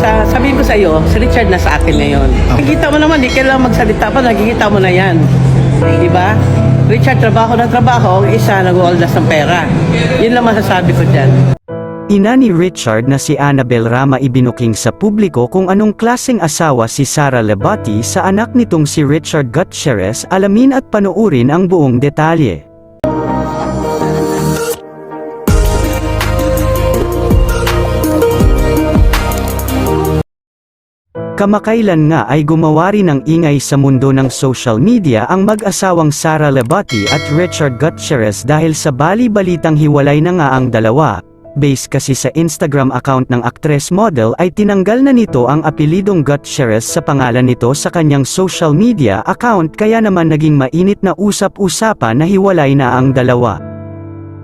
sa, sabihin ko sa iyo, si Richard na sa akin ngayon. Nakikita mo naman, di kailangan magsalita pa, nakikita mo na yan. Di ba? Richard, trabaho na trabaho, ang isa nag-uoldas ng pera. Yun lang masasabi ko dyan. Ina ni Richard na si Annabel Rama ibinuking sa publiko kung anong klaseng asawa si Sara Lebati sa anak nitong si Richard Gutierrez alamin at panoorin ang buong detalye. Kamakailan nga ay gumawa rin ng ingay sa mundo ng social media ang mag-asawang Sara Lebati at Richard Gutierrez dahil sa bali-balitang hiwalay na nga ang dalawa. Base kasi sa Instagram account ng actress model ay tinanggal na nito ang apelidong Gutierrez sa pangalan nito sa kanyang social media account kaya naman naging mainit na usap-usapan na hiwalay na ang dalawa.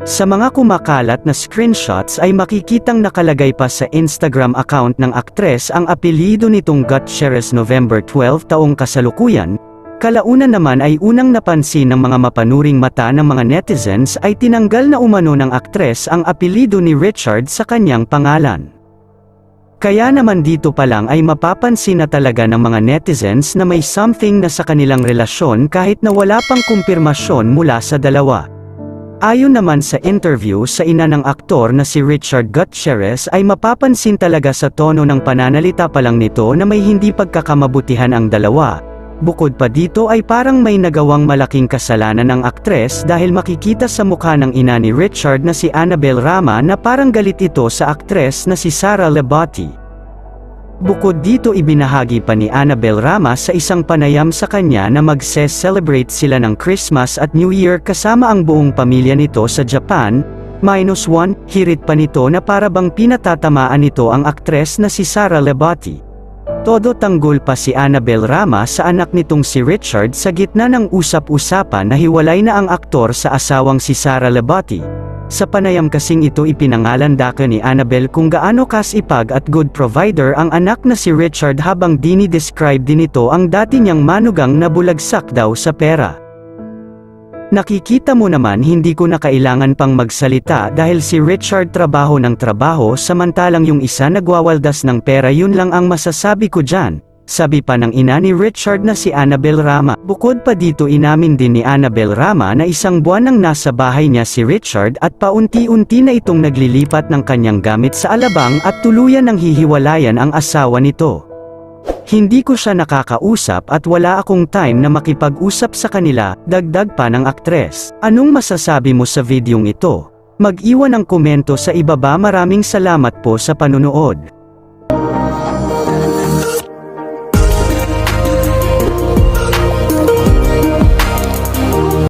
Sa mga kumakalat na screenshots ay makikitang nakalagay pa sa Instagram account ng aktres ang apelyido nitong Gutierrez November 12 taong kasalukuyan, kalaunan naman ay unang napansin ng mga mapanuring mata ng mga netizens ay tinanggal na umano ng aktres ang apelyido ni Richard sa kanyang pangalan. Kaya naman dito pa lang ay mapapansin na talaga ng mga netizens na may something na sa kanilang relasyon kahit na wala pang kumpirmasyon mula sa dalawa. Ayon naman sa interview sa ina ng aktor na si Richard Gutierrez ay mapapansin talaga sa tono ng pananalita pa lang nito na may hindi pagkakamabutihan ang dalawa. Bukod pa dito ay parang may nagawang malaking kasalanan ang aktres dahil makikita sa mukha ng ina ni Richard na si Annabel Rama na parang galit ito sa aktres na si Sara Lebati. Bukod dito ibinahagi pa ni Annabel Rama sa isang panayam sa kanya na magse-celebrate sila ng Christmas at New Year kasama ang buong pamilya nito sa Japan, minus one, hirit pa nito na para bang pinatatamaan nito ang aktres na si Sara Lebati. Todo tanggol pa si Annabel Rama sa anak nitong si Richard sa gitna ng usap-usapan na hiwalay na ang aktor sa asawang si Sara Lebati. Sa panayam kasing ito ipinangalan daka ni Annabel kung gaano kasipag at good provider ang anak na si Richard habang dini-describe din ito ang dati niyang manugang na bulagsak daw sa pera. Nakikita mo naman hindi ko na kailangan pang magsalita dahil si Richard trabaho ng trabaho samantalang yung isa nagwawaldas ng pera yun lang ang masasabi ko dyan. Sabi pa ng ina ni Richard na si Annabel Rama. Bukod pa dito inamin din ni Annabel Rama na isang buwan nang nasa bahay niya si Richard at paunti-unti na itong naglilipat ng kanyang gamit sa alabang at tuluyan ng hihiwalayan ang asawa nito. Hindi ko siya nakakausap at wala akong time na makipag-usap sa kanila, dagdag pa ng aktres. Anong masasabi mo sa videong ito? Mag-iwan ng komento sa ibaba maraming salamat po sa panunood.